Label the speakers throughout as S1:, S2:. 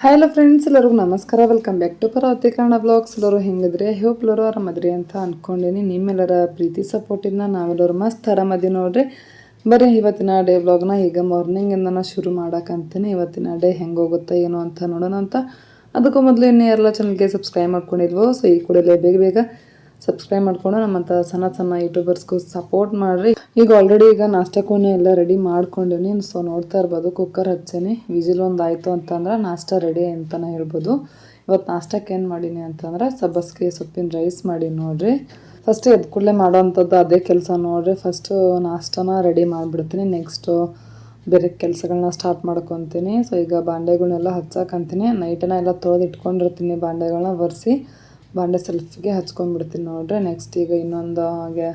S1: Hi hello friends ಎಲ್ಲರಿಗೂ ನಮಸ್ಕಾರ. Welcome back to Paravati Kannada blogs ಎಲ್ಲರೂ ಹೆಂಗಿದ್ರೆ? ಹೋಪ್ ಎಲ್ಲರೂ ಆರಾಮದ್ರಿ ಅಂತ ಅಂದ್ಕೊಂಡಿನಿ ನಿಮ್ಮೆಲ್ಲರ ಪ್ರೀತಿ ಸಪೋರ್ಟಿಂದ ನಾವೆಲ್ಲರೂ ಮಸ್ತ್ ಆರಾಮದಿ ನೋಡ್ರಿ. ಬರೀ ಇವತ್ತಿನ ಡೇ ಬ್ಲಾಗ್ನ ಈಗ ಮಾರ್ನಿಂಗಿಂದನ ಶುರು ಮಾಡೋಕ್ಕಂತೀನಿ ಇವತ್ತಿನ ಡೇ ಹೆಂಗೆ ಹೋಗುತ್ತೆ ಏನು ಅಂತ ನೋಡೋಣ ಅಂತ. ಅದಕ್ಕೂ ಮೊದಲು ಇನ್ನೇ ಎಲ್ಲ ಚಾನಲ್ಗೆ ಸಬ್ಸ್ಕ್ರೈಬ್ ಮಾಡ್ಕೊಂಡಿದ್ವೋ ಸೊ ಈ ಕೂಡಲೇ ಬೇಗ ಬೇಗ ಸಬ್ಸ್ಕ್ರೈಬ್ ಮಾಡ್ಕೊಂಡು ನಮ್ಮಂಥ ಸಣ್ಣ ಸಣ್ಣ ಯೂಟ್ಯೂಬರ್ಸ್ಗೂ ಸಪೋರ್ಟ್ ಮಾಡಿರಿ. ಈಗ ಆಲ್ರೆಡಿ ಈಗ ನಾಷ್ಟಕ್ಕೂ ಎಲ್ಲ ರೆಡಿ ಮಾಡ್ಕೊಂಡಿನಿ ಸೊ ನೋಡ್ತಾ ಇರ್ಬೋದು ಕುಕ್ಕರ್ ಹಚ್ಚೀನಿ. ವಿಜಿಲ್ ಒಂದು ಆಯಿತು ಅಂತಂದ್ರೆ ನಾಷ್ಟ ರೆಡಿ ಅಂತಲೇ ಹೇಳ್ಬೋದು. ಇವತ್ತು ನಾಷ್ಟಕ್ಕೆ ಏನು ಮಾಡೀನಿ ಅಂತಂದ್ರೆ ಸಬ್ಬಸ್ಗೆ ಸೊಪ್ಪಿನ ರೈಸ್ ಮಾಡಿ ನೋಡ್ರಿ. ಫಸ್ಟ್ ಎದ್ದು ಕೂಡಲೇ ಮಾಡೋವಂಥದ್ದು ಅದೇ ಕೆಲಸ ನೋಡ್ರಿ. ಫಸ್ಟು ನಾಷ್ಟನ ರೆಡಿ ಮಾಡಿಬಿಡ್ತೀನಿ. ನೆಕ್ಸ್ಟು ಬೇರೆ ಕೆಲಸಗಳನ್ನ ಸ್ಟಾರ್ಟ್ ಮಾಡ್ಕೊತೀನಿ. ಸೊ ಈಗ ಬಾಂಡೆಗಳನ್ನೆಲ್ಲ ಹಚ್ಚಾಕಂತೀನಿ. ನೈಟನ್ನ ಎಲ್ಲ ತೊಳೆದು ಇಟ್ಕೊಂಡಿರ್ತೀನಿ ಬಾಂಡೆಗಳನ್ನ ಒರೆಸಿ. ಬಾಂಡೆ ಸೆಲ್ಫ್ಗೆ ಹಚ್ಕೊಂಡ್ಬಿಡ್ತೀನಿ ನೋಡ್ರಿ. ನೆಕ್ಸ್ಟ್ ಈಗ ಇನ್ನೊಂದು ಹಾಗೆ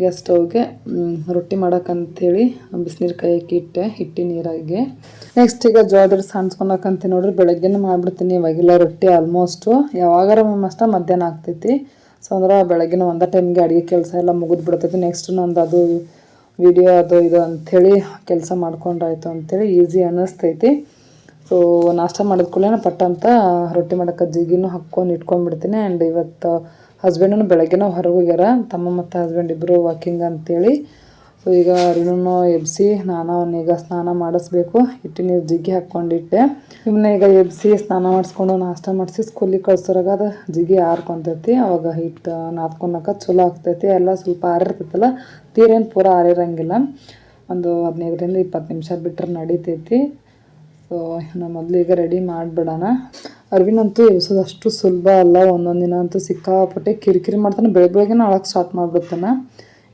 S1: ಗ್ಯಾಸ್ ಸ್ಟವ್ಗೆ ರೊಟ್ಟಿ ಮಾಡೋಕ್ಕಂಥೇಳಿ ಬಿಸಿನೀರು ಕಾಯಕ್ಕೆ ಇಟ್ಟೆ ಹಿಟ್ಟಿ ನೀರಾಗಿ. ನೆಕ್ಸ್ಟ್ ಈಗ ಜೋಳದ ಸಾನ್ಸ್ಕೊಳಕಂತೀನಿ ನೋಡ್ರಿ. ಬೆಳಗ್ಗೆನೇ ಮಾಡಿಬಿಡ್ತೀನಿ. ಇವಾಗಿಲ್ಲ ರೊಟ್ಟಿ ಆಲ್ಮೋಸ್ಟು ಯಾವಾಗಾರ ಮಸ್ತ ಮಧ್ಯಾಹ್ನ ಆಗ್ತೈತಿ. ಸೊ ಅಂದ್ರೆ ಬೆಳಗ್ಗಿನ ಒಂದೇ ಟೈಮ್ಗೆ ಅಡುಗೆ ಕೆಲಸ ಎಲ್ಲ ಮುಗಿದು ಬಿಡ್ತೈತಿ ನೆಕ್ಸ್ಟ್ ನಂದು ಅದು ವಿಡಿಯೋ ಅದು ಇದು ಅಂಥೇಳಿ ಕೆಲಸ ಮಾಡ್ಕೊಂಡಾಯ್ತು ಅಂಥೇಳಿ ಈಸಿ ಅನ್ನಿಸ್ತೈತಿ. ಸೊ ನಾಷ್ಟ ಮಾಡಿದ ಕೂಡಲೇ ಪಟ್ಟ ಅಂತ ರೊಟ್ಟಿ ಮಾಡೋಕೆ ಜಿಗಿನೂ ಹಾಕ್ಕೊಂಡು ಇಟ್ಕೊಂಡ್ಬಿಡ್ತೀನಿ. ಆ್ಯಂಡ್ ಇವತ್ತು ಹಸ್ಬೆಂಡೂ ಬೆಳಗ್ಗೆನೂ ಹೊರಗೆ ಹೋಗ್ಯಾರ. ತಮ್ಮ ಮತ್ತು ಹಸ್ಬೆಂಡ್ ಇಬ್ಬರು ವಾಕಿಂಗ್ ಅಂತೇಳಿ. ಸೊ ಈಗ ಅರಿನೂ ಎಬ್ಸಿ ನಾನು ಅವನೀಗ ಸ್ನಾನ ಮಾಡಿಸ್ಬೇಕು. ಹಿಟ್ಟಿ ನೀರು ಜಿಗಿ ಹಾಕ್ಕೊಂಡಿಟ್ಟೆ ಇವನ್ನ ಈಗ ಎಬ್ಸಿ ಸ್ನಾನ ಮಾಡಿಸ್ಕೊಂಡು ನಾಷ್ಟ ಮಾಡಿಸಿ ಸ್ಕೂಲಿಗೆ ಕಳ್ಸೋರಾಗ ಅದು ಜಿಗಿ ಆರ್ಕೊಂತೈತಿ. ಅವಾಗ ಹಿಟ್ಟು ನಾದ್ಕೊಳಕ ಚಲೋ ಆಗ್ತೈತಿ. ಎಲ್ಲ ಸ್ವಲ್ಪ ಆರಿರ್ತೈತಲ್ಲ, ತೀರೇನು ಪೂರ ಆರಿರಂಗಿಲ್ಲ. ಒಂದು ಹದಿನೈದರಿಂದ ಇಪ್ಪತ್ತು ನಿಮಿಷ ಬಿಟ್ಟರೆ ನಡಿತೈತಿ. ಸೊ ಮೊದಲು ಈಗ ರೆಡಿ ಮಾಡಿಬಿಡೋಣ. ಅರಿವಿನಂತೂ ಎಬ್ಸೋದು ಅಷ್ಟು ಸುಲಭ ಅಲ್ಲ. ಒಂದೊಂದು ದಿನ ಅಂತೂ ಸಿಕ್ಕಾಪಟ್ಟೆ ಕಿರಿಕಿರಿ ಮಾಡ್ತಾನೆ. ಬೆಳಗ್ಗೆ ಬೆಳಗ್ಗೆನೂ ಅಳಕ್ಕೆ ಸ್ಟಾರ್ಟ್ ಮಾಡಿಬಿಡ್ತಾನೆ.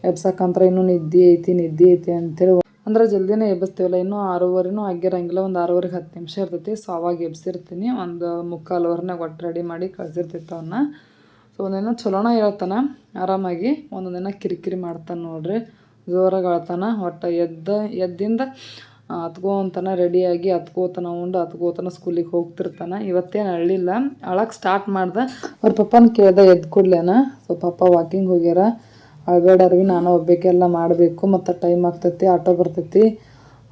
S1: ಎಬ್ಸಕ್ಕಂತ್ರ ಇನ್ನೂ ನಿದ್ದೆ ಐತಿ ನಿದ್ದೆ ಐತಿ ಅಂತೇಳಿ ಅಂದ್ರೆ ಜಲ್ದಿನೇ ಎಬ್ಬಿಸ್ತೀವಲ್ಲ ಇನ್ನೂ ಆರೂವರೆನೂ ಆಗಿರಂಗಿಲ್ಲ. ಒಂದು ಆರೂವರೆಗೆ ಹತ್ತು ನಿಮಿಷ ಇರ್ತೈತಿ. ಸೊ ಅವಾಗ ಎಬ್ಸಿರ್ತೀನಿ. ಒಂದು ಮುಕ್ಕಾಲು ಅವರ್ನಾಗ ಒಟ್ಟು ರೆಡಿ ಮಾಡಿ ಕಳ್ಸಿರ್ತೈತೆ ಅವನ್ನ ಸೊ ಒಂದಿನ ಚಲೋನ ಹೇಳ್ತಾನೆ. ಆರಾಮಾಗಿ ಒಂದೊಂದಿನ ದಿನ ಕಿರಿಕಿರಿ ಮಾಡ್ತಾನೆ ನೋಡ್ರಿ. ಜೋರಾಗಿ ಅಳ್ತಾನೆ. ಒಟ್ಟು ಎದ್ದ ಎದ್ದಿಂದ ಹತ್ಕೋತನ ರೆಡಿಯಾಗಿ ಹತ್ಕೋತನ ಉಂಡು ಹತ್ಕೋತನ ಸ್ಕೂಲಿಗೆ ಹೋಗ್ತಿರ್ತಾನೆ. ಇವತ್ತೇನು ಅಳ್ಳಿಲ್ಲ. ಅಳಕ್ಕೆ ಸ್ಟಾರ್ಟ್ ಮಾಡ್ದೆ. ಅವ್ರ ಪಪ್ಪನ ಕೇಳ್ದೆ ಎದ್ದು ಕೂಡ್ಲೇನ? ಸೊ, ಪಪ್ಪ ವಾಕಿಂಗ್ ಹೋಗ್ಯಾರ. ಅಳ್ಬೇಡ ಅರ್ವಿ, ನಾನು ಒಬ್ಬಕ್ಕೆಲ್ಲ ಮಾಡಬೇಕು. ಮತ್ತು ಟೈಮ್ ಆಗ್ತೈತಿ, ಆಟೋ ಬರ್ತೈತಿ.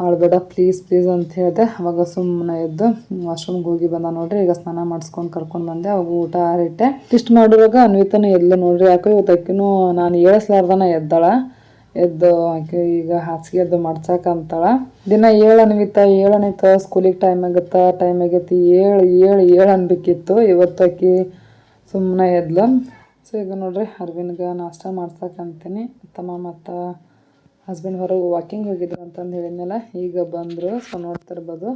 S1: ಅಳ್ಬೇಡ ಪ್ಲೀಸ್ ಪ್ಲೀಸ್ ಅಂತ ಹೇಳಿದೆ. ಅವಾಗ ಸುಮ್ಮನೆ ಎದ್ದು ವಾಶ್ರೂಮ್ಗೆ ಹೋಗಿ ಬಂದ ನೋಡ್ರಿ. ಈಗ ಸ್ನಾನ ಮಾಡಿಸ್ಕೊಂಡು ಕರ್ಕೊಂಡು ಬಂದೆ. ಅವಾಗ ಊಟ ಆರಿಟ್ಟೆ ಇಷ್ಟು ಮಾಡುವಾಗ ಅನ್ವಿತನೂ ಎಲ್ಲ ನೋಡ್ರಿ. ಯಾಕೋ ಇವತ್ತು ಆಕಿನೂ ನಾನು ಏಳಿಸ್ಲಾರ್ದನ ಎದ್ದಾಳ. ಎದ್ದು ಆಕೆ ಈಗ ಹಾಸಿಗೆ ಎದ್ದು ಮಾಡ್ಸಕ್ಕೆ ಅಂತಾಳೆ. ದಿನ ಏಳು ಅನ್ವಿತ, ಏಳು ಅನಿತ ಸ್ಕೂಲಿಗೆ ಟೈಮ್ ಆಗುತ್ತಾ ಟೈಮ್ ಆಗೈತಿ, ಏಳು ಏಳು ಏಳು ಅನ್ಬೇಕಿತ್ತು. ಇವತ್ತು ಆಕಿ ಸುಮ್ಮನೆ ಎದ್ಲು. ಸೊ ಈಗ ನೋಡ್ರಿ ಅರ್ವಿನ್ಗೆ ನಾಷ್ಟ ಮಾಡ್ಸಕ್ಕಂತೀನಿ ತಮ್ಮ ಮತ್ತು ಹಸ್ಬೆಂಡ್ ಹೊರಗೆ ವಾಕಿಂಗ್ ಹೋಗಿದ್ರು ಅಂತಂದು ಹೇಳಿದ್ನಲ್ಲ, ಈಗ ಬಂದರು. ಸೊ ನೋಡ್ತಾ ಇರ್ಬೋದು.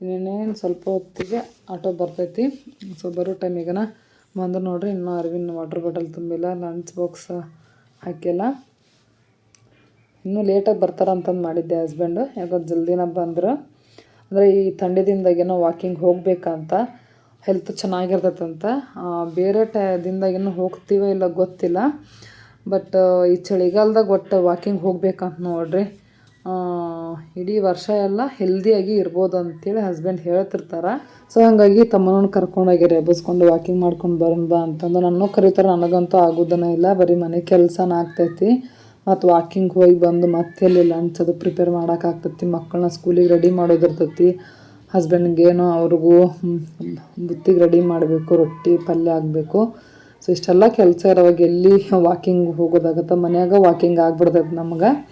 S1: ಇನ್ನೇನು ಸ್ವಲ್ಪ ಹೊತ್ತಿಗೆ ಆಟೋ ಬರ್ತೈತಿ. ಸೊ ಬರೋ ಟೈಮಿಗೆನ ಬಂದು ನೋಡ್ರಿ, ಇನ್ನೂ ಅರವಿಂದ್ ವಾಟರ್ ಬಾಟಲ್ ತುಂಬಿಲ್ಲ ಲಂಚ್ ಬಾಕ್ಸ್ ಹಾಕಿಲ್ಲ. ಇನ್ನೂ ಲೇಟಾಗಿ ಬರ್ತಾರ ಅಂತಂದು ಮಾಡಿದ್ದೆ ಹಸ್ಬೆಂಡು ಯಾಕೋ ಜಲ್ದಿನ ಬಂದರು. ಅಂದರೆ ಈ ಥಂಡಿದಿಂದಾಗೇನೋ ವಾಕಿಂಗ್ ಹೋಗಬೇಕಂತ ಹೆಲ್ತ್ ಚೆನ್ನಾಗಿರ್ತೈತಂತ. ಬೇರೆ ಟೈದಿಂದಾಗೇನೋ ಹೋಗ್ತೀವೋ ಇಲ್ಲ ಗೊತ್ತಿಲ್ಲ. ಬಟ್ ಈ ಚಳಿಗಾಲದಾಗ ಒಟ್ಟು ವಾಕಿಂಗ್ ಹೋಗ್ಬೇಕಂತ ನೋಡ್ರಿ. ಇಡೀ ವರ್ಷ ಎಲ್ಲ ಹೆಲ್ದಿಯಾಗಿ ಇರ್ಬೋದು ಅಂತೇಳಿ ಹಸ್ಬೆಂಡ್ ಹೇಳ್ತಿರ್ತಾರೆ. ಸೊ ಹಾಗಾಗಿ ತಮ್ಮನೂ ಕರ್ಕೊಂಡೋಗಿ ರೆಬಸ್ಕೊಂಡು ವಾಕಿಂಗ್ ಮಾಡ್ಕೊಂಡು ಬರೋಣ ಬಾ ಅಂತಂದು. ನನ್ನೂ ಕರೀತಾರೆ, ನನಗಂತೂ ಆಗೋದನ್ನ ಇಲ್ಲ. ಬರೀ ಮನೆ ಕೆಲಸನ ಆಗ್ತೈತಿ. ಮತ್ತು ವಾಕಿಂಗ್ ಹೋಗಿ ಬಂದು ಮತ್ತೆ ಅಲ್ಲಿ ಲಂಚ್ ಅದು ಪ್ರಿಪೇರ್ ಮಾಡೋಕ್ಕಾಗ್ತತಿ ಮಕ್ಕಳನ್ನ ಸ್ಕೂಲಿಗೆ ರೆಡಿ ಮಾಡೋದಿರ್ತೈತಿ ಹಸ್ಬೆಂಡ್ಗೇನೋ ಅವ್ರಿಗೂ ಬುತ್ತಿಗೆ ರೆಡಿ ಮಾಡಬೇಕು, ರೊಟ್ಟಿ, ಪಲ್ಯ ಆಗಬೇಕು. ಸೊ ಇಷ್ಟೆಲ್ಲ ಕೆಲಸ ಇರೋವಾಗ ಎಲ್ಲಿ ವಾಕಿಂಗ್ ಹೋಗೋದಾಗತ್ತೆ? ಮನ್ಯಾಗ ವಾಕಿಂಗ್ ಆಗ್ಬಿಡ್ತೈತೆ ನಮ್ಗೆ.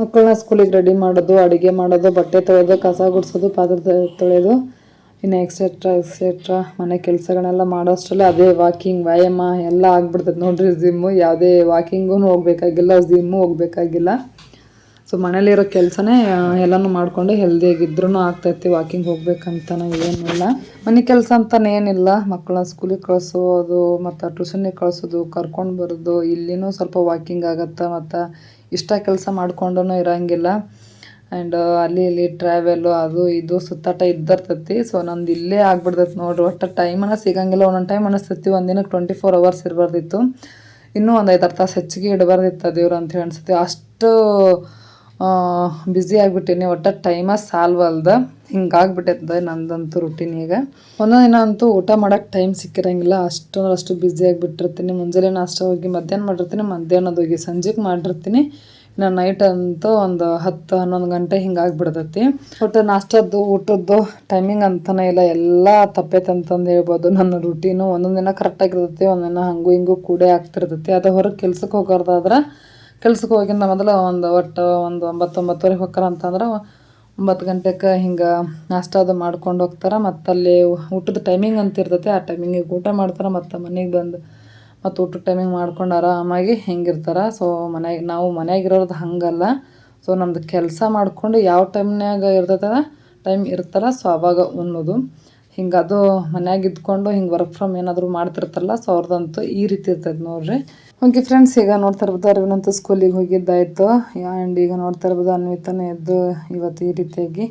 S1: ಮಕ್ಕಳನ್ನ ಸ್ಕೂಲಿಗೆ ರೆಡಿ ಮಾಡೋದು, ಅಡುಗೆ ಮಾಡೋದು, ಬಟ್ಟೆ ತೊಳೆಯೋದು ಕಸ ಗುಡಿಸೋದು, ಪಾತ್ರೆ ತೊಳೆ- ತೊಳೆಯೋದು ಇನ್ನು ಎಕ್ಸೆಟ್ರಾ ಎಕ್ಸೆಟ್ರಾ ಮನೆ ಕೆಲಸಗಳನ್ನೆಲ್ಲ ಮಾಡೋಷ್ಟರಲ್ಲಿ ಅದೇ ವಾಕಿಂಗ್ ವ್ಯಾಯಾಮ ಎಲ್ಲ ಆಗ್ಬಿಡ್ತೈತೆ ನೋಡಿರಿ ಜಿಮ್ಮು ಯಾವುದೇ ವಾಕಿಂಗೂ ಹೋಗ್ಬೇಕಾಗಿಲ್ಲ ಜಿಮ್ಮು ಹೋಗ್ಬೇಕಾಗಿಲ್ಲ. ಸೊ ಮನೇಲಿರೋ ಕೆಲಸನೇ ಎಲ್ಲನೂ ಮಾಡಿಕೊಂಡು ಹೆಲ್ದಿಯಾಗಿದ್ರೂ ಆಗ್ತೈತಿ ವಾಕಿಂಗ್ ಹೋಗ್ಬೇಕಂತನೂ ಏನಿಲ್ಲ. ಮನೆ ಕೆಲಸ ಅಂತಲೇ ಏನಿಲ್ಲ. ಮಕ್ಕಳನ್ನ ಸ್ಕೂಲಿಗೆ ಕಳಿಸೋದು, ಮತ್ತು ಟ್ಯೂಷನ್ನಿಗೆ ಕಳಿಸೋದು, ಕರ್ಕೊಂಡು ಬರೋದು, ಇಲ್ಲಿನೂ ಸ್ವಲ್ಪ ವಾಕಿಂಗ್ ಆಗತ್ತೆ ಮತ್ತು ಇಷ್ಟ ಕೆಲಸ ಮಾಡ್ಕೊಂಡು ಇರೋಂಗಿಲ್ಲ. ಆ್ಯಂಡ್ ಅಲ್ಲಿ, ಇಲ್ಲಿ ಟ್ರಾವೆಲ್ಲು ಅದು ಇದು ಸುತ್ತಾಟ ಇದ್ದರ್ತತಿ. ಸೊ ನಂದು ಇಲ್ಲೇ ಆಗ್ಬಿಡ್ತೈತಿ ನೋಡ್ರಿ. ಒಟ್ಟು ಟೈಮನ್ನ ಸಿಗಂಗಿಲ್ಲ. ಒಂದೊಂದು ಟೈಮ್ ಅನಿಸ್ತೈತಿ. ಒಂದು ದಿನಕ್ಕೆ ಟ್ವೆಂಟಿ ಫೋರ್ ಅವರ್ಸ್ ಇರಬಾರ್ದಿತ್ತು. ಇನ್ನೂ ಒಂದು ಐದಾರು ತಾಸು ಹೆಚ್ಚಿಗೆ ಇಡಬಾರ್ದಿತ್ತು ದೇವ್ರು ಅಂತ ಹೇಳಿ ಅನ್ಸುತ್ತೆ ಅಷ್ಟು ಬ್ಯುಸಿ ಆಗಿಬಿಟ್ಟೀನಿ. ಒಟ್ಟು ಟೈಮ ಸಾಲ್ವಲ್ದ ಹಿಂಗಾಗ್ಬಿಟ್ಟೈತೆ ನಂದಂತೂ ರುಟೀನ್ ಈಗ. ಒಂದೊಂದು ದಿನ ಅಂತೂ ಊಟ ಮಾಡೋಕೆ ಟೈಮ್ ಸಿಕ್ಕಿರಂಗಿಲ್ಲ. ಅಷ್ಟು ಅಷ್ಟು ಬ್ಯುಸಿ ಆಗಿಬಿಟ್ಟಿರ್ತೀನಿ. ಮುಂಜಾನೆ ನಾಷ್ಟ ಹೋಗಿ ಮಧ್ಯಾಹ್ನ ಮಾಡಿರ್ತೀನಿ. ಮಧ್ಯಾಹ್ನದ ಹೋಗಿ ಸಂಜೆಗೆ ಮಾಡಿರ್ತೀನಿ. ಇನ್ನು ನೈಟ್ ಅಂತೂ ಒಂದು ಹತ್ತು ಹನ್ನೊಂದು ಗಂಟೆ ಹಿಂಗಾಗ್ಬಿಡ್ತೈತಿ ಒಟ್ಟು ನಾಷ್ಟದ್ದು, ಊಟದ್ದು ಟೈಮಿಂಗ್ ಅಂತನೇ ಇಲ್ಲ. ಎಲ್ಲ ತಪ್ಪೈತೆ ಅಂತಂದು ಹೇಳ್ಬೋದು. ನನ್ನ ರುಟೀನು ಒಂದೊಂದು ದಿನ ಕರೆಕ್ಟಾಗಿರ್ತೈತಿ ಒಂದಿನ ಹಂಗು ಹಿಂಗೂ ಕೂಡೇ ಆಗ್ತಿರ್ತೈತಿ. ಅದು ಹೊರಗೆ ಕೆಲ್ಸಕ್ಕೆ ಹೋಗೋದಾದ್ರೆ ಕೆಲ್ಸಕ್ಕೆ ಹೋಗಿಂದ ಮೊದಲು ಒಂದು ಒಟ್ಟು ಒಂದು ಒಂಬತ್ತೊಂಬತ್ತುವರೆಗೆ ಹೋಗ್ತಾರ ಅಂತಂದ್ರೆ ಒಂಬತ್ತು ಗಂಟೆಗೆ ಹಿಂಗೆ ನಾಷ್ಟ ಅದು ಮಾಡ್ಕೊಂಡು ಹೋಗ್ತಾರೆ. ಮತ್ತಲ್ಲಿ ಊಟದ ಟೈಮಿಂಗ್ ಅಂತ ಇರ್ತೈತಿ ಆ ಟೈಮಿಂಗಿಗೆ ಊಟ ಮಾಡ್ತಾರೆ. ಮತ್ತು ಮನೆಗೆ ಬಂದು ಮತ್ತು ಊಟದ ಟೈಮಿಂಗ್ ಮಾಡ್ಕೊಂಡು ಆರಾಮಾಗಿ ಹೆಂಗಿರ್ತಾರೆ. ಸೊ ಮನೆಗೆ ನಾವು ಮನೆಯಾಗಿರೋದು ಹಾಗಲ್ಲ. ಸೊ ನಮ್ದು ಕೆಲಸ ಮಾಡಿಕೊಂಡು ಯಾವ ಟೈಮ್ನಾಗ ಇರ್ತೈತಲ್ಲ ಟೈಮ್ ಇರ್ತಾರ ಸೊ ಅವಾಗ ಉನ್ನೋದು ಹಿಂಗೆ ಅದು ಮನ್ಯಾಗ ಇದ್ಕೊಂಡು ಹಿಂಗೆ ವರ್ಕ್ ಫ್ರಮ್ ಏನಾದರೂ ಮಾಡ್ತಿರ್ತಾರಲ್ಲ ಸೊ ಅವ್ರದ್ದಂತೂ ಈ ರೀತಿ ಇರ್ತೈತೆ ನೋಡ್ರಿ. ಓಕೆ ಫ್ರೆಂಡ್ಸ್ ಈಗ ನೋಡ್ತಾ ಇರ್ಬೋದು ಅರವಿನಂತೂ ಸ್ಕೂಲಿಗೆ ಹೋಗಿದ್ದಾಯಿತು. ಆ್ಯಂಡ್ ಈಗ ನೋಡ್ತಾ ಇರ್ಬೋದು ಅನ್ವಿತನೇ ಎದ್ದು ಇವತ್ತು ಈ ರೀತಿಯಾಗಿ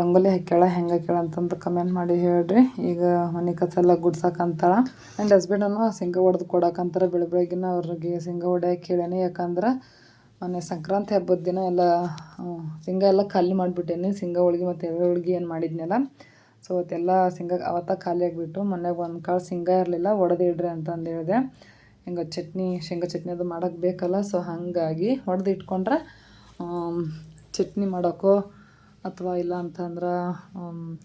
S1: ರಂಗೋಲಿ ಹಾಕ್ಯಾಳ, ಹೆಂಗೆ ಹಾಕ್ಯಾಳ ಅಂತಂದು ಕಮೆಂಟ್ ಮಾಡಿ ಹೇಳ್ರಿ. ಈಗ ಮನೆ ಕಸ ಎಲ್ಲ ಗುಡ್ಸಕ್ಕಂತಾಳ ಆ್ಯಂಡ್ ಹಸ್ಬೆಂಡನ್ನು ಶೇಂಗ ಹೊಡೆದು ಕೊಡಕ್ಕಂತಾರೆ ಬೆಳ ಬೆಳಗಿನ ಅವ್ರಿಗೆ ಶೇಂಗ ಹೊಡ್ಯಕ್ಕೆ ಹೇಳೇನಿ. ಯಾಕಂದ್ರೆ ಮೊನ್ನೆ ಸಂಕ್ರಾಂತಿ ಹಬ್ಬದ ದಿನ ಎಲ್ಲ ಸಿಂಗ ಎಲ್ಲ ಖಾಲಿ ಮಾಡಿಬಿಟ್ಟೇನಿ. ಶೇಂಗಾ ಹೋಳ್ಗೆ ಮತ್ತು ಎಳ್ಳು ಹೋಳ್ಗೆ ಏನು ಮಾಡಿದ್ನಲ್ಲ. ಸೊ ಅವತ್ತೆಲ್ಲ ಸಿಂಗ ಅವತ್ತ ಖಾಲಿ ಆಗಿಬಿಟ್ಟು ಮನೆಗೆ ಒಂದು ಕಾಳು ಸಿಂಗ ಇರಲಿಲ್ಲ. ಒಡೆದು ಇಡ್ರಿ ಅಂತಂದು ಹೇಳಿದೆ. ಹಿಂಗೆ ಚಟ್ನಿ, ಶೇಂಗಾ ಚಟ್ನಿ ಅದು ಮಾಡೋಕ್ಕೆ ಬೇಕಲ್ಲ. ಸೊ ಹಾಗಾಗಿ ಹೊಡೆದು ಇಟ್ಕೊಂಡ್ರೆ ಚಟ್ನಿ ಮಾಡೋಕ್ಕೋ ಅಥವಾ ಇಲ್ಲ ಅಂತಂದ್ರೆ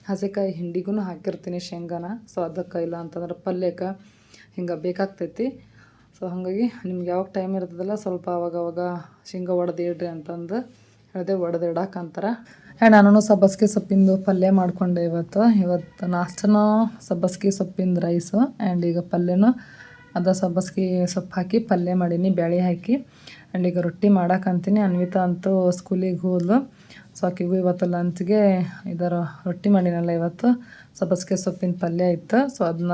S1: ಹಸಿಕಾಯಿ ಹಿಂಡಿಗೂ ಹಾಕಿರ್ತೀನಿ ಶೇಂಗಾನ. ಸೊ ಅದಕ್ಕೆ ಇಲ್ಲ ಅಂತಂದ್ರೆ ಪಲ್ಯಕ್ಕೆ ಹಿಂಗೆ ಬೇಕಾಗ್ತೈತಿ. ಸೊ ಹಾಗಾಗಿ ನಿಮ್ಗೆ ಯಾವಾಗ ಟೈಮ್ ಇರ್ತದಲ್ಲ, ಸ್ವಲ್ಪ ಅವಾಗವಾಗ ಅವಾಗ ಶೇಂಗಾ ಒಡೆದಿಡ್ರಿ ಅಂತಂದು ಹೇಳಿದೆ ಒಡೆದು ಅಂತಾರೆ. ಆ್ಯಂಡ್ ನಾನು ಸಬ್ಬಸ್ಗೆ ಸೊಪ್ಪಿಂದು ಪಲ್ಯ ಮಾಡಿಕೊಂಡೆ ಇವತ್ತು. ಇವತ್ತು ನಾಷ್ಟನೂ ಸಬ್ಬಸ್ಗೆ ಸೊಪ್ಪಿಂದು ರೈಸು ಆ್ಯಂಡ್ ಈಗ ಪಲ್ಯನೂ ಅದ ಸಬ್ಬಸ್ಗೆ ಸೊಪ್ಪು ಹಾಕಿ ಪಲ್ಯ ಮಾಡೀನಿ ಬೇಳೆ ಹಾಕಿ. ಆ್ಯಂಡ್ ಈಗ ರೊಟ್ಟಿ ಮಾಡಕ್ಕಂತೀನಿ ಅನ್ವಿತಾ ಅಂತೂ ಸ್ಕೂಲಿಗೆ ಹೋದ್ಲು. ಸೊ ಆಕಿಗೂ ಇವತ್ತು ಲಂಚ್ಗೆ ಇದರ ರೊಟ್ಟಿ ಮಾಡಿನಲ್ಲ ಇವತ್ತು. ಸಬ್ಬಸ್ಗೆ ಸೊಪ್ಪಿನ ಪಲ್ಯ ಇತ್ತು. ಸೊ ಅದನ್ನ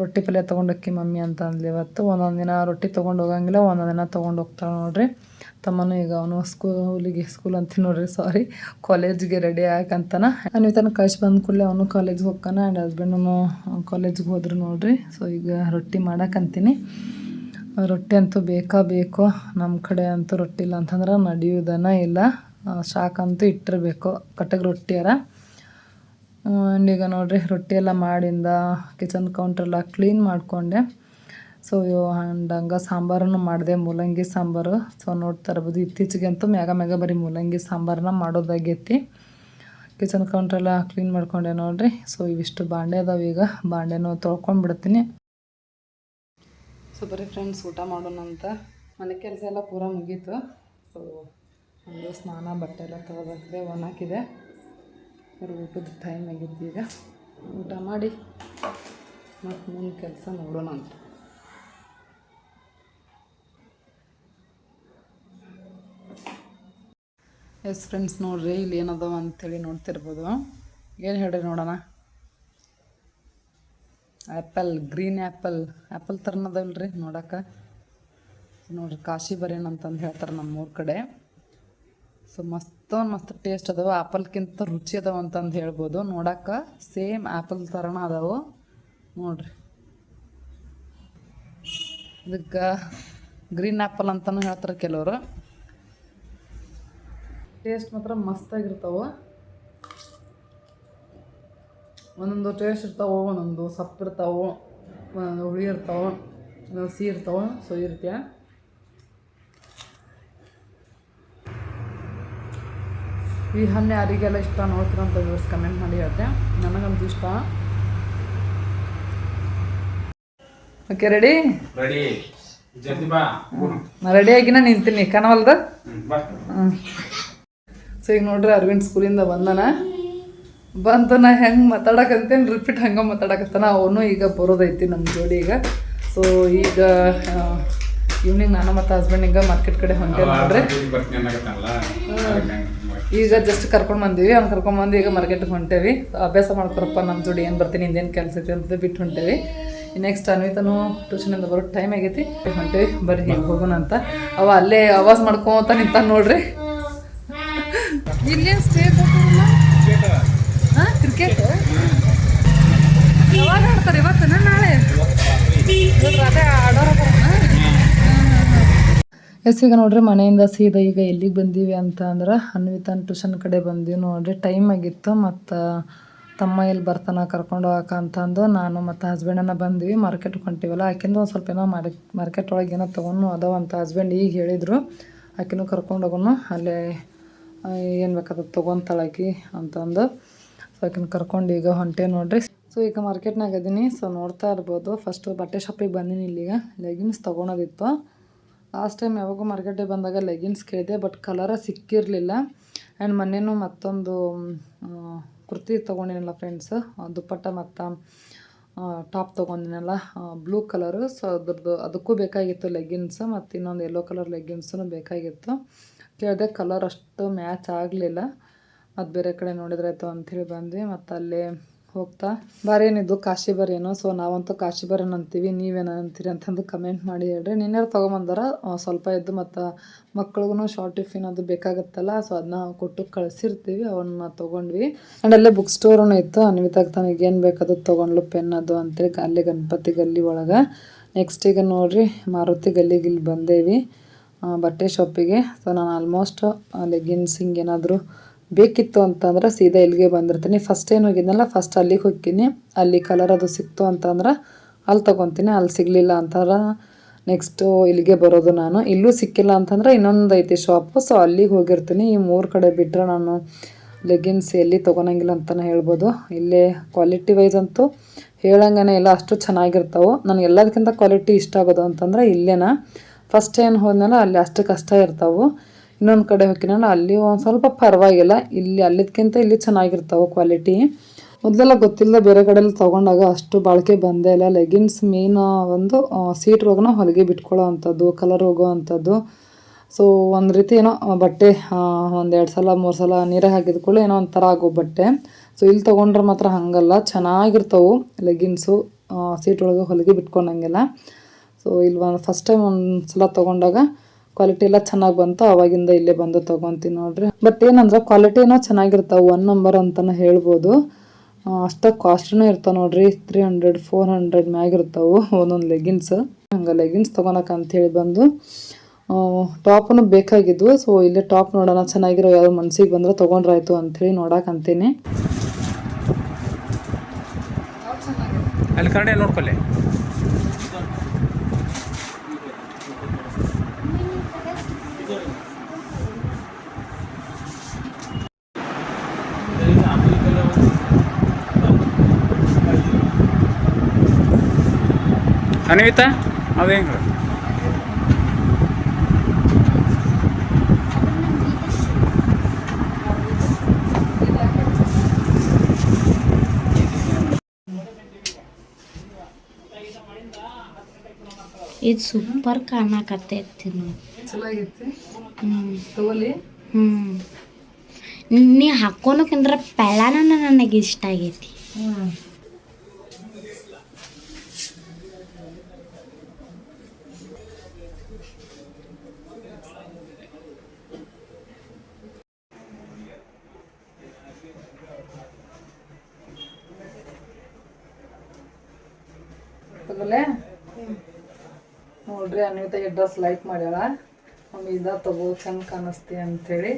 S1: ರೊಟ್ಟಿ ಪಲ್ಯ ತೊಗೊಂಡೋಕ್ಕಿ ಮಮ್ಮಿ ಅಂತ ಅಂದ್ಲಿ ಇವತ್ತು. ಒಂದೊಂದು ದಿನ ರೊಟ್ಟಿ ತೊಗೊಂಡು ಹೋಗಂಗಿಲ್ಲ, ಒಂದೊಂದು ದಿನ ತೊಗೊಂಡು ಹೋಗ್ತಾಳೆ ನೋಡ್ರಿ. ತಮ್ಮನು ಈಗ ಅವನು ಸ್ಕೂಲಿಗೆ, ಸ್ಕೂಲ್ ಅಂತೀನಿ ನೋಡ್ರಿ ಸಾರಿ ಕಾಲೇಜ್ಗೆ ರೆಡಿ ಆಗಂತಾನ. ತನಕ ಕಳ್ಸಿ ಬಂದ ಕೂಡಲೇ ಅವನು ಕಾಲೇಜ್ಗೆ ಹೋಗ್ತಾನ ಆ್ಯಂಡ್ ಹಸ್ಬೆಂಡನು ಕಾಲೇಜ್ಗೆ ಹೋದ್ರು ನೋಡ್ರಿ. ಸೊ ಈಗ ರೊಟ್ಟಿ ಮಾಡಕ್ಕಂತೀನಿ ರೊಟ್ಟಿ ಅಂತೂ ಬೇಕಾ ಬೇಕು ನಮ್ಮ ಕಡೆ ಅಂತೂ ರೊಟ್ಟಿ ಇಲ್ಲ ಅಂತಂದ್ರೆ ನಡೆಯುವುದನ್ನ ಇಲ್ಲ. ಶಾಕಂತೂ ಇಟ್ಟಿರಬೇಕು ಕಟ್ಟಗೆ ರೊಟ್ಟಿ ಆ್ಯಂಡ್ ಈಗ ನೋಡ್ರಿ, ರೊಟ್ಟಿ ಎಲ್ಲ ಮಾಡಿಂದ ಕಿಚನ್ ಕೌಂಟ್ರೆಲ್ಲ ಕ್ಲೀನ್ ಮಾಡಿಕೊಂಡೆ. ಸೊ ಆ್ಯಂಡ್ ಹಂಗೆ ಸಾಂಬಾರನ್ನು ಮಾಡಿದೆ, ಮೂಲಂಗಿ ಸಾಂಬಾರು. ಸೊ ನೋಡ್ತಾ ಇರ್ಬೋದು ಇತ್ತೀಚೆಗೆ ಅಂತೂ ಮ್ಯಾಗ ಮ್ಯಾಗ ಬರೀ ಮೂಲಂಗಿ ಸಾಂಬಾರನ್ನ ಮಾಡೋದಾಗೈತಿ. ಕಿಚನ್ ಕೌಂಟ್ರೆಲ್ಲ ಕ್ಲೀನ್ ಮಾಡ್ಕೊಂಡೆ ನೋಡ್ರಿ. ಸೊ ಇವಿಷ್ಟು ಬಾಂಡೆ ಅದಾವ ಈಗ. ಬಾಂಡೆನೂ ತೊಳ್ಕೊಂಡ್ಬಿಡ್ತೀನಿ ಸೊ ಬರೀ ಫ್ರೆಂಡ್ಸ್ ಊಟ ಮಾಡೋಣ ಅಂತ ಮನೆ ಕೆಲಸ ಎಲ್ಲ ಪೂರ ಮುಗೀತು. ಸೊ ಒಂದು ಸ್ನಾನ, ಬಟ್ಟೆ ಎಲ್ಲ ತೊಗೋಬೇಕಿದೆ ಒಣಾಕಿದೆ ಬರೀ ಊಟದ ಟೈಮ್ ಆಗಿತ್ತು ಈಗ. ಊಟ ಮಾಡಿ, ಮತ್ತು ಮುಂದೆ ಕೆಲಸ ನೋಡೋಣ ಅಂತ. ಎಸ್ ಫ್ರೆಂಡ್ಸ್ ನೋಡ್ರಿ, ಇಲ್ಲಿ ಏನದಾವ ಅಂಥೇಳಿ ನೋಡ್ತಿರ್ಬೋದು. ಏನು ಹೇಳ್ರಿ ನೋಡೋಣ? ಆ್ಯಪಲ್ ಗ್ರೀನ್ ಆ್ಯಪಲ್ ಆ್ಯಪಲ್ ಥರನದಲ್ರಿ ನೋಡೋಕೆ ನೋಡ್ರಿ, ಕಾಶಿ ಬರೇನಂತಂದು ಹೇಳ್ತಾರೆ ನಮ್ಮೂರ ಕಡೆ. ಸೊ ಮಸ್ತ್ ಮಸ್ತ್ ಟೇಸ್ಟ್ ಅದಾವ. ಆ್ಯಪಲ್ಕಿಂತ ರುಚಿ ಅದಾವ ಅಂತಂದು ಹೇಳ್ಬೋದು. ನೋಡೋಕೆ ಸೇಮ್ ಆ್ಯಪಲ್ ಥರನ ಅದಾವು. ನೋಡ್ರಿ. ಇದಕ್ಕೆ ಗ್ರೀನ್ ಆ್ಯಪಲ್ ಅಂತಲೂ ಹೇಳ್ತಾರೆ ಕೆಲವರು. ಟೇಸ್ಟ್ ಮಾತ್ರ ಮಸ್ತಾಗಿರ್ತಾವೆ ಒಂದೊಂದು ಟೇಸ್ಟ್ ಇರ್ತಾವೆ, ಒಂದೊಂದು ಸಪ್ಪು ಇರ್ತಾವೆ, ಒಂದೊಂದು ಹುಳಿ ಇರ್ತಾವೆ ಸಿಹಿ ಇರ್ತಾವೆ. ಸೊ ಈ ರೀತಿಯ. ಈ ಹಣ್ಣು ಯಾರಿಗೆಲ್ಲ ಇಷ್ಟ ನೋಡ್ತೀರ ಅಂತ ವಿವರ್ಸ್ ಕಮೆಂಟ್ ಮಾಡಿ ಹೇಳ್ತೆ. ನನಗಂತೂ ಇಷ್ಟ. ಓಕೆ ರೆಡಿ
S2: ರೆಡಿ ರೆಡಿ ಬಾ.
S1: ನಾ ರೆಡಿಯಾಗಿನ ನಿಂತೀನಿ. ಕನವಲ್ದ? ಸೊ ಈಗ ನೋಡ್ರಿ ಅರವಿಂದ್ ಸ್ಕೂಲಿಂದ ಬಂದನ. ಬಂದು ನಾ ಹೆಂಗೆ ಮಾತಾಡಕಂತೇನು ರಿಪೀಟ್ ಹಂಗೆ ಮಾತಾಡಕತ್ತಾನ. ಅವನು ಈಗ ಬರೋದೈತಿ ನಮ್ಮ ಜೋಡಿ ಈಗ. ಸೊ ಈಗ ಈವ್ನಿಂಗ್ ನಾನು ಮತ್ತು ಹಸ್ಬೆಂಡ್ ಹಿಂಗೆ ಮಾರ್ಕೆಟ್ ಕಡೆ ಹೊಂಟೇವಿ ನೋಡ್ರಿ. ಈಗ ಜಸ್ಟ್ ಕರ್ಕೊಂಡು ಬಂದೀವಿ. ಅವ್ನು ಕರ್ಕೊಂಡು ಬಂದು ಈಗ ಮಾರ್ಕೆಟ್ಗೆ ಹೊಂಟೇವಿ. ಅಭ್ಯಾಸ ಮಾಡ್ಕೊರಪ್ಪ ನಮ್ಮ ಜೋಡಿ ಏನು ಬರ್ತೀನಿ, ಇಂದೇನು ಕೆಲಸ ಐತಿ ಅಂತ ಬಿಟ್ಟು ಹೊಂಟೇವಿ. ನೆಕ್ಸ್ಟ್ ಅನ್ವಿತನು ಟ್ಯೂಷನಿಂದ ಬರೋ ಟೈಮ್ ಆಗೈತಿ. ಹೊಂಟೇವಿ. ಬರ್ರಿ ಹಿಂಗೆ ಹೋಗೋಣ ಅಂತ. ಅವ ಅಲ್ಲೇ ಆವಾಜ್ ಮಾಡ್ಕೊಂತ ನಿಂತ ನೋಡ್ರಿ. ಇಲ್ಲಿ ಹಾಂ ಕ್ರಿಕೆಟ್ ಯಾವಾಗ ಆಡ್ತಾರೆ ಇವತ್ತು ನಾಳೆ? ಅದೇ ಆಡೋರ ಎಸ್ ಈಗ ನೋಡ್ರಿ ಮನೆಯಿಂದ ಸೀದಾ ಈಗ ಎಲ್ಲಿಗೆ ಬಂದೀವಿ ಅಂತ ಅಂದ್ರೆ ಅನ್ವಿತಾನ್ ಟ್ಯೂಷನ್ ಕಡೆ ಬಂದೀವಿ ನೋಡ್ರಿ. ಟೈಮ್ ಆಗಿತ್ತು ಮತ್ತು ತಮ್ಮ ಎಲ್ಲಿ ಬರ್ತಾನ ಕರ್ಕೊಂಡು ಹೋಗಕ್ಕೆ ಅಂತಂದು ನಾನು ಮತ್ತು ಹಸ್ಬೆಂಡನ್ನು ಬಂದ್ವಿ. ಮಾರ್ಕೆಟ್ ಹೊಂಟಿವಲ್ಲ, ಆಕಿಂದು ಒಂದು ಸ್ವಲ್ಪ ಏನೋ ಮಾರ್ಕೆಟ್ ಮಾರ್ಕೆಟ್ ಒಳಗೆ ಏನೋ ತೊಗೊಂಡು ಅದಾವ ಅಂತ ಹಸ್ಬೆಂಡ್ ಈಗ ಹೇಳಿದರು. ಆಕಿನೂ ಕರ್ಕೊಂಡು ಹೋಗೋನು, ಅಲ್ಲೇ ಏನು ಬೇಕಾದ ತೊಗೊಂತಳಾಕಿ ಅಂತಂದು ಸೊ ಆಕಿನ ಕರ್ಕೊಂಡು ಈಗ ಹೊಂಟೆ ನೋಡ್ರಿ. ಸೊ ಈಗ ಮಾರ್ಕೆಟ್ನಾಗ ಅದೀನಿ. ಸೊ ನೋಡ್ತಾ ಇರ್ಬೋದು. ಫಸ್ಟು ಬಟ್ಟೆ ಶಾಪಿಗೆ ಬಂದೀನಿ ಇಲ್ಲಿಗ. ಲೆಗಿನ್ಸ್ ತೊಗೊಳೋದಿತ್ತು ಲಾಸ್ಟ್ ಟೈಮ್ ಯಾವಾಗೂ ಮಾರ್ಕೆಟಿಗೆ ಬಂದಾಗ ಲೆಗಿನ್ಸ್ ಕೇಳಿದೆ ಬಟ್ ಕಲರ ಸಿಕ್ಕಿರಲಿಲ್ಲ. ಆ್ಯಂಡ್ ಮೊನ್ನೆನೂ ಮತ್ತೊಂದು ಕುರ್ತಿ ತೊಗೊಂಡಿನಲ್ಲ ಫ್ರೆಂಡ್ಸ್ ದುಪ್ಪಟ್ಟ ಮತ್ತು ಟಾಪ್ ತೊಗೊಂಡಿನಲ್ಲ ಬ್ಲೂ ಕಲರು ಸೊ ಅದ್ರದ್ದು, ಅದಕ್ಕೂ ಬೇಕಾಗಿತ್ತು ಲೆಗಿನ್ಸ್ ಮತ್ತು ಇನ್ನೊಂದು ಯೆಲ್ಲೋ ಕಲರ್ ಲೆಗಿನ್ಸೂ ಬೇಕಾಗಿತ್ತು. ಕೇಳಿದೆ ಕಲರ್ ಅಷ್ಟು ಮ್ಯಾಚ್ ಆಗಲಿಲ್ಲ. ಮತ್ತು ಬೇರೆ ಕಡೆ ನೋಡಿದ್ರಾಯ್ತು ಅಂಥೇಳಿ ಬಂದ್ವಿ. ಮತ್ತು ಅಲ್ಲೇ ಹೋಗ್ತಾ? ಬಾರೇನಿದ್ದು ಕಾಶಿ ಬರೇನು ಸೊ ನಾವಂತೂ ಕಾಶಿ ಬರೇನು ಅಂತೀವಿ. ನೀವೇನು ಅಂತೀರಿ ಅಂತಂದು ಕಮೆಂಟ್ ಮಾಡಿ ಹೇಳ್ರಿ. ನಿನ್ನೆ ತೊಗೊಂಬಂದಾರ? ಸ್ವಲ್ಪ ಎದ್ದು ಮತ್ತು ಮಕ್ಳಿಗೂ ಶಾರ್ಟ್ ಟಿಫಿನ್ ಅದು ಬೇಕಾಗುತ್ತಲ್ಲ ಸೊ ಅದನ್ನ ಕೊಟ್ಟು ಕಳಿಸಿರ್ತೀವಿ. ಅವನ್ನ ತೊಗೊಂಡ್ವಿ. ಆ್ಯಂಡ್ ಅಲ್ಲೇ ಬುಕ್ ಸ್ಟೋರೂ ಇತ್ತು. ಅನ್ವಿತಾಗ ತನಗೆ ಏನು ಬೇಕದು ತೊಗೊಂಡ್ಲು ಪೆನ್ ಅದು ಅಂತೇಳಿ ಅಲ್ಲಿ ಗಣಪತಿ ಗಲ್ಲಿ ಒಳಗೆ. ನೆಕ್ಸ್ಟ್ ಈಗ ನೋಡ್ರಿ, ಮಾರುತಿ ಗಲ್ಲಿಗೆ ಇಲ್ಲಿ ಬಂದೇವಿ. ಬಟ್ಟೆ ಶಾಪಿಗೆ ಸೊ ನಾನು ಆಲ್ಮೋಸ್ಟ್ ಲೆಗಿನ್ಸ್ ಹಿಂಗೇನಾದರೂ ಬೇಕಿತ್ತು ಅಂತಂದ್ರೆ ಸೀದಾ ಇಲ್ಲಿಗೆ ಬಂದಿರ್ತೀನಿ. ಫಸ್ಟ್ ಏನು ಹೋಗಿದ್ನಲ್ಲ ಫಸ್ಟ್ ಅಲ್ಲಿಗೆ ಹೋಗ್ತೀನಿ. ಅಲ್ಲಿ ಕಲರ್ ಅದು ಸಿಕ್ತು ಅಂತಂದ್ರೆ ಅಲ್ಲಿ ತೊಗೊತೀನಿ. ಅಲ್ಲಿ ಸಿಗಲಿಲ್ಲ ಅಂತಂದ್ರೆ ನೆಕ್ಸ್ಟು ಇಲ್ಲಿಗೆ ಬರೋದು ನಾನು. ಇಲ್ಲೂ ಸಿಕ್ಕಿಲ್ಲ ಅಂತಂದ್ರೆ ಇನ್ನೊಂದು ಐತಿ ಶಾಪು ಸೊ ಅಲ್ಲಿಗೆ ಹೋಗಿರ್ತೀನಿ. ಈ ಮೂರು ಕಡೆ ಬಿಟ್ಟರೆ ನಾನು ಲೆಗಿನ್ಸ್ ಎಲ್ಲಿ ತೊಗೊಳಂಗಿಲ್ಲ ಅಂತಲೇ ಹೇಳ್ಬೋದು. ಇಲ್ಲೇ ಕ್ವಾಲಿಟಿ ವೈಸ್ ಅಂತೂ ಹೇಳಂಗನೇ ಇಲ್ಲ. ಅಷ್ಟು ಚೆನ್ನಾಗಿರ್ತಾವೆ. ನನಗೆ ಎಲ್ಲದಕ್ಕಿಂತ ಕ್ವಾಲಿಟಿ ಇಷ್ಟ ಆಗೋದು ಅಂತಂದ್ರೆ ಇಲ್ಲೇನ? ಫಸ್ಟ್ ಏನು ಹೋದ್ಮೇಲೆ ಅಲ್ಲಿ ಅಷ್ಟು ಕಷ್ಟ ಇರ್ತಾವೆ. ಇನ್ನೊಂದು ಕಡೆ ಹೋಗಿನಲ್ಲ ಅಲ್ಲಿ ಒಂದು ಸ್ವಲ್ಪ ಪರವಾಗಿಲ್ಲ. ಇಲ್ಲಿ ಅಲ್ಲಿದ್ಕಿಂತ ಇಲ್ಲಿ ಚೆನ್ನಾಗಿರ್ತಾವೆ ಕ್ವಾಲಿಟಿ ಮೊದಲೆಲ್ಲ ಗೊತ್ತಿಲ್ಲ ಬೇರೆ ಕಡೆಯಲ್ಲಿ ತೊಗೊಂಡಾಗ ಅಷ್ಟು ಬಾಳಿಕೆ ಬಂದೇ ಇಲ್ಲ. ಲೆಗಿನ್ಸ್ ಮೇನ್ ಒಂದು ಸೀಟ್ ಒಳಗನ ಹೊಲಿಗೆ ಬಿಟ್ಕೊಳ್ಳೋ ಅಂಥದ್ದು ಕಲರ್ ಹೋಗೋ ಅಂಥದ್ದು. ಸೊ ಒಂದು ರೀತಿ ಏನೋ ಬಟ್ಟೆ ಒಂದು ಎರಡು ಸಲ, ಮೂರು ಸಲ ನೀರಾಗ ಹಾಕಿದ ಏನೋ ಒಂಥರ ಆಗೋ ಬಟ್ಟೆ. ಸೊ ಇಲ್ಲಿ ತೊಗೊಂಡ್ರೆ ಮಾತ್ರ ಹಾಗಲ್ಲ. ಚೆನ್ನಾಗಿರ್ತವೆ ಲೆಗಿನ್ಸು ಸೀಟ್ ಒಳಗೆ ಹೊಲಿಗೆ ಬಿಟ್ಕೊಂಡಂಗೆಲ್ಲ. ಸೊ ಇಲ್ಲಿ ಫಸ್ಟ್ ಟೈಮ್ ಒಂದು ಸಲ ತೊಗೊಂಡಾಗ ಕ್ವಾಲಿಟಿ ಎಲ್ಲ ಚೆನ್ನಾಗಿ ಬಂತು ಅವಾಗಿಂದ ಇಲ್ಲೇ ಬಂದು ತೊಗೊತೀನಿ ನೋಡ್ರಿ. ಬಟ್ ಏನಂದ್ರೆ ಕ್ವಾಲಿಟಿನೂ ಚೆನ್ನಾಗಿರ್ತಾವೆ ಒನ್ ನಂಬರ್ ಅಂತ ಹೇಳ್ಬೋದು. ಅಷ್ಟ ಕಾಸ್ಟ್ನೂ ಇರ್ತಾವೆ ನೋಡ್ರಿ ತ್ರೀ ಹಂಡ್ರೆಡ್ ಫೋರ್ ಹಂಡ್ರೆಡ್ ಮ್ಯಾಗ ಇರ್ತಾವೆ ಒಂದೊಂದು ಲೆಗಿನ್ಸ್ ಹಂಗೆ ಲೆಗಿನ್ಸ್ ತೊಗೊಳಕ್ಕೆ ಅಂತೇಳಿ ಬಂದು ಟಾಪನು ಬೇಕಾಗಿದ್ವು. ಸೊ ಇಲ್ಲೇ ಟಾಪ್ ನೋಡೋಣ, ಚೆನ್ನಾಗಿರೋ ಯಾವ್ದು ಮನ್ಸಿಗೆ ಬಂದ್ರೆ ತೊಗೊಂಡ್ರಾಯ್ತು ಅಂಥೇಳಿ ನೋಡಕ್ಕೆ ಅಂತೀನಿ.
S2: ಅಲ್ಲಿ ಕನ್ನಡ ನೋಡ್ಕೊಳ್ಳಿ ಅನ್ವಿತಾ ಅದು ಹೆಂಗೆ
S3: ಇದು ಸೂಪರ್ ಕಾಣಕತ್ತೈತಿ ನೋಡಿ
S1: ಚೆನ್ನಾಗೈತಿ
S3: ಹ್ಞೂ
S1: ತಗೊಳ್ಳಿ.
S3: ಹ್ಞೂ ನೀ ಹಾಕೋನಕ್ಕಿಂದ್ರ ಪೆಳನ ನನಗೆ ಇಷ್ಟ ಆಗೈತಿ.
S1: ಹ್ಞೂ ತಗೊಳ್ಳೆ ನೋಡ್ರಿ ಅನ್ವಿತಾ ಈ ಡ್ರೆಸ್ ಲೈಕ್ ಮಾಡ್ಯಾಳ. ಮಮ್ಮಿ ಇದ ತಗೋ ಚಂದ ಕಾಣಿಸ್ತಿ ಅಂತೇಳಿ.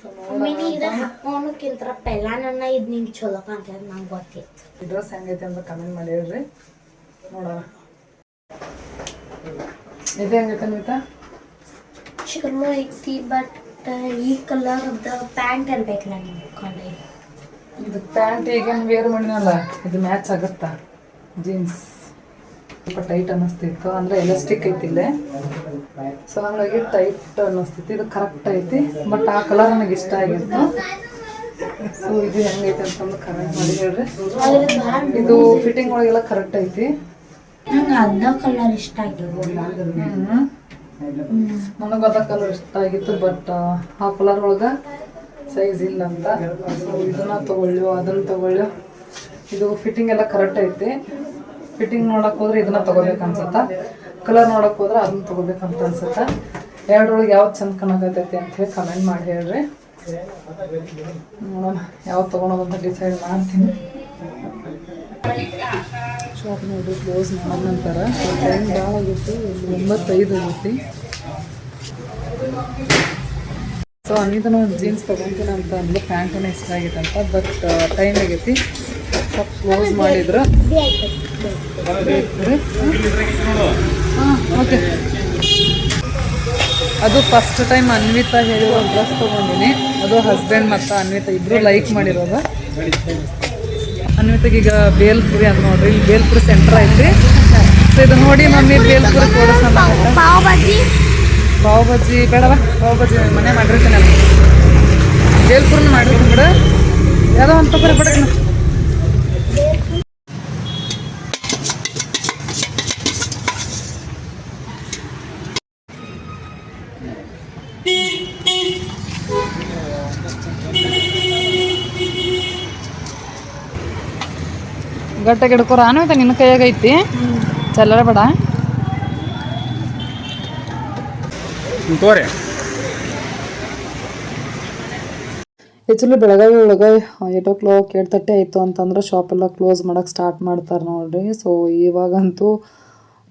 S1: ಸೊ
S3: ಮೀನಿ ಇದು ಹಾಕೋನಕ್ಕಿಂತ ಪೆಳನ ಇದು ನಿಂಗೆ ಚಲೋ ಕಾಣ್ತೈತೆ ನಂಗೆ ಗೊತ್ತೈತಿ
S1: ಈ ಡ್ರೆಸ್ ಹೆಂಗೈತೆ ಅಂತ ಕಮೆಂಟ್ ಮಾಡಿ ಹೇಳ್ರಿ. ನೋಡೋಣ. ಇದು ಹೆಂಗೈತೆ ಅನ್ವಿತಾ
S3: ಶರ್ಮ ಐತಿ ಬಟ್ ಈ ಕಲರ್ ದ ಪ್ಯಾಂಟ್ ಇರ್ಬೇಕು ನಾನು ಕೊಂಡೆ?
S1: ಇದು ಪ್ಯಾಂಟ್ ಈಗ ವೇರ್ ಮಾಡಿನಲ್ಲ ಇದು ಮ್ಯಾಚ್ ಆಗುತ್ತಾ? ಜೀನ್ಸ್ ಸ್ವಲ್ಪ ಟೈಟ್ ಅನ್ನಿಸ್ತಿತ್ತು ಅಂದ್ರೆ ಎಲಾಸ್ಟಿಕ್ ಐತಿ ಇಲ್ಲೇ. ಸೊ ಹಂಗಾಗಿ ಟೈಟ್ ಅನ್ನಿಸ್ತಿತ್ತು ಇದು ಕರೆಕ್ಟ್ ಐತಿ ಬಟ್ ಆ ಕಲರ್ ನನಗೆ ಇಷ್ಟ ಆಗಿತ್ತು. ಸೊ ಇದು ಹೆಂಗೈತೆ ಅಂತಂದು ಕರೆಕ್ಟ್ ಮಾಡಿ ಹೇಳ್ರಿ. ಇದು ಫಿಟ್ಟಿಂಗ್ ಒಳಗೆಲ್ಲ ಕರೆಕ್ಟ್ ಐತಿ.
S3: ನಂಗೆ ಅದ ಕಲರ್ ಇಷ್ಟ ಆಗಿರ್ಬೋದು
S1: ನನಗೆ ಅದ ಕಲರ್ ಇಷ್ಟ ಆಗಿತ್ತು ಬಟ್ ಆ ಕಲರ್ ಒಳಗೆ ಸೈಜ್ ಇಲ್ಲ ಅಂತ. ಇದನ್ನ ತಗೊಳ್ಳು, ಅದನ್ನ ತಗೊಳ್ಳು. ಇದು ಫಿಟ್ಟಿಂಗ್ ಎಲ್ಲ ಕರೆಕ್ಟ್ ಐತಿ. ಫಿಟ್ಟಿಂಗ್ ನೋಡಕ್ ಹೋದ್ರೆ ಇದನ್ನ ತಗೋಬೇಕು ಅನ್ಸತ್ತ. ಕಲರ್ ನೋಡಕ್ ಹೋದ್ರೆ ಅದನ್ನ ತಗೋಬೇಕಂತ ಅನ್ಸತ್ತ. ಎರಡರೊಳಗೆ ಯಾವ್ದು ಚಂದ ಕಾಣಕತ್ತೈತಿ ಅಂತ ಹೇಳಿ ಕಮೆಂಟ್ ಮಾಡಿ ಹೇಳ್ರಿ. ನೋಡೋಣ, ಯಾವ್ದು ತಗೊಳೋದಂತ ಡಿಸೈಡ್ ಮಾಡ್ತೀನಿ. ಶಾಪ್ ನೋಡಿ ಕ್ಲೋಸ್ ಮಾಡಿದ ನಂತರ. ಟೈಮ್ ಭಾಳ ಆಗುತ್ತೆ, ಒಂಬತ್ತೈದು ಆಗುತ್ತೆ. ಸೊ ಅನ್ವಿತನ ಒಂದು ಜೀನ್ಸ್ ತೊಗೊತೀನಿ ಅಂತ ಅಂದ್ಲು ಪ್ಯಾಂಟನ್ನು ಇಷ್ಟ ಆಗೈತೆ ಅಂತ ಬಟ್ ಟೈಮ್ ಆಗೈತಿ. ಶಾಪ್ ಕ್ಲೋಸ್ ಮಾಡಿದ್ರು. ಹಾಂ, ಓಕೆ. ಅದು ಫಸ್ಟ್ ಟೈಮ್ ಅನ್ವಿತಾ ಹೇಳಿರೋ ಡ್ರೆಸ್ ತೊಗೊಂಡಿನಿ. ಅದು ಹಸ್ಬೆಂಡ್ ಮತ್ತು ಅನ್ವಿತಾ ಇಬ್ಬರು ಲೈಕ್ ಮಾಡಿರೋದು. ಅನ್ವಿತಗೀಗ ಬೇಲ್ಪುರಿ ಅದು ನೋಡ್ರಿ ಇಲ್ಲಿ ಬೇಲ್ಪುರಿ ಸೆಂಟರ್ ಐತಿ ಸೊ ಇದು ನೋಡಿ ಮಮ್ಮಿ ಬೇಲ್ಪುರಿ ಕೊಡಿಸೋಣ
S3: ಪಾವ್ ಬಜ್ಜಿ
S1: ಪಾವ್ ಬಜ್ಜಿ ಬೇಡವ? ಪಾವ್ ಬಜ್ಜಿ ಮನೆ ಮಾಡಿರ್ತೀನಿ ಬೇಲ್ಪುರಿನ ಮಾಡಿರ್ತೀನಿ ಬಿಡ. ಯಾವುದೋ ಒಂದು ತಗೋರಿ ಬಿಡಕ್ಕೆ ಗಟ್ಟಾಗಿ ಹಿಡ್ಕೊರ ಅನ್ವಿತ ನಿನ್ನ ಕೈಯಾಗ ಐತಿ. ಚಲ್ಲರ ಬೇಡ.
S2: ತೋರಿ.
S1: ಆ್ಯಕ್ಚುಲಿ ಬೆಳಗಾವಿ ಒಳಗೆ eight o'clock eight thirty ಆಯಿತು ಅಂತಂದ್ರೆ ಶಾಪೆಲ್ಲ ಕ್ಲೋಸ್ ಮಾಡೋಕ್ಕೆ ಸ್ಟಾರ್ಟ್ ಮಾಡ್ತಾರೆ ನೋಡ್ರಿ. ಸೊ ಇವಾಗಂತೂ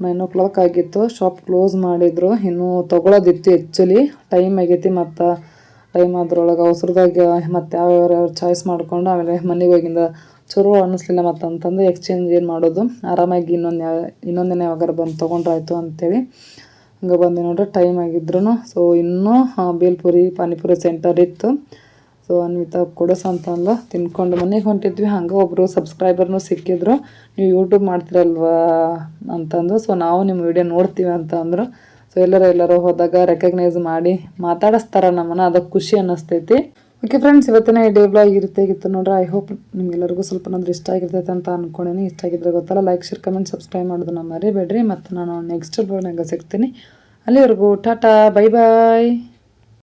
S1: ನೈನ್ ಓ ಕ್ಲಾಕ್ ಆಗಿತ್ತು. ಶಾಪ್ ಕ್ಲೋಸ್ ಮಾಡಿದ್ರು. ಇನ್ನೂ ತೊಗೊಳೋದಿತ್ತು ಆ್ಯಕ್ಚುಲಿ ಟೈಮ್ ಆಗೈತಿ ಮತ್ತು ಟೈಮ್ ಅದ್ರೊಳಗೆ ಅವಸರದಾಗ ಮತ್ತು ಯಾವ್ಯಾವ ಯಾವ ಚಾಯ್ಸ್ ಮಾಡ್ಕೊಂಡು ಆಮೇಲೆ ಮನೆಗೆ ಹೋಗಿಂದ ಚಲೋ ಅನ್ನಿಸ್ಲಿಲ್ಲ ಮತ್ತು ಅಂತಂದು ಎಕ್ಸ್ಚೇಂಜ್ ಏನು ಮಾಡೋದು? ಆರಾಮಾಗಿ ಇನ್ನೊಂದು ಯಾವ ಇನ್ನೊಂದಿನ ಯಾವಾಗಾರ ಬಂದು ತೊಗೊಂಡ್ರಾಯ್ತು ಅಂತೇಳಿ ಹಂಗೆ ಬಂದು ನೋಡ್ರಿ ಟೈಮ್ ಆಗಿದ್ರು ಸೊ ಇನ್ನೂ ಬೇಲ್ಪುರಿ, ಪಾನಿಪುರಿ ಸೆಂಟರ್ ಇತ್ತು. ಸೊ ಅನ್ವಿತಾ ಕೊಡಸ್ ಅಂತಂದು ತಿನ್ಕೊಂಡು ಮನೆಗೆ ಹೊಂಟಿದ್ವಿ. ಹಂಗೆ ಒಬ್ಬರು ಸಬ್ಸ್ಕ್ರೈಬರ್ನು ಸಿಕ್ಕಿದ್ರು. ನೀವು ಯೂಟ್ಯೂಬ್ ಮಾಡ್ತಿರಲ್ವಾ ಅಂತಂದು. ಸೊ ನಾವು ನಿಮ್ಮ ವಿಡಿಯೋ ನೋಡ್ತೀವಿ ಅಂತ ಅಂದರು ಸೊ ಎಲ್ಲರೂ ಎಲ್ಲರೂ ಹೋದಾಗ ರೆಕಗ್ನೈಸ್ ಮಾಡಿ ಮಾತಾಡಿಸ್ತಾರ ನಮ್ಮನ್ನು. ಅದಕ್ಕೆ ಖುಷಿ ಅನ್ನಿಸ್ತೈತಿ. ಓಕೆ ಫ್ರೆಂಡ್ಸ್ ಇವತ್ತಿನ ಈ ಡೇ ಬ್ಲಾಗ್ ಇರುತ್ತೆ ಇತ್ತು ನೋಡ್ರಿ. ಐ ಹೋಪ್ ನಿಮ್ಗೆಲ್ಲರಿಗೂ ಸ್ವಲ್ಪ ನಂದ್ರೆ ಇಷ್ಟ ಆಗಿರ್ತೈತೆ ಅಂತ ಅನ್ಕೊಂಡೇನಿ ಇಷ್ಟ ಆಗಿದ್ರೆ ಗೊತ್ತಲ್ಲ ಲೈಕ್ ಶೇರ್ ಕಮೆಂಟ್ ಸಬ್ಸ್ಕ್ರೈಬ್ ಮಾಡೋದನ್ನ ಮರಿಬೇಡ್ರಿ. ಮತ್ತು ನಾನು ನೆಕ್ಸ್ಟ್ ಬ್ಲಾಗ್ನಾಗ ಸಿಗ್ತೀನಿ. ಅಲ್ಲಿವರೆಗೂ ಟಾಟಾ ಬೈ ಬಾಯ್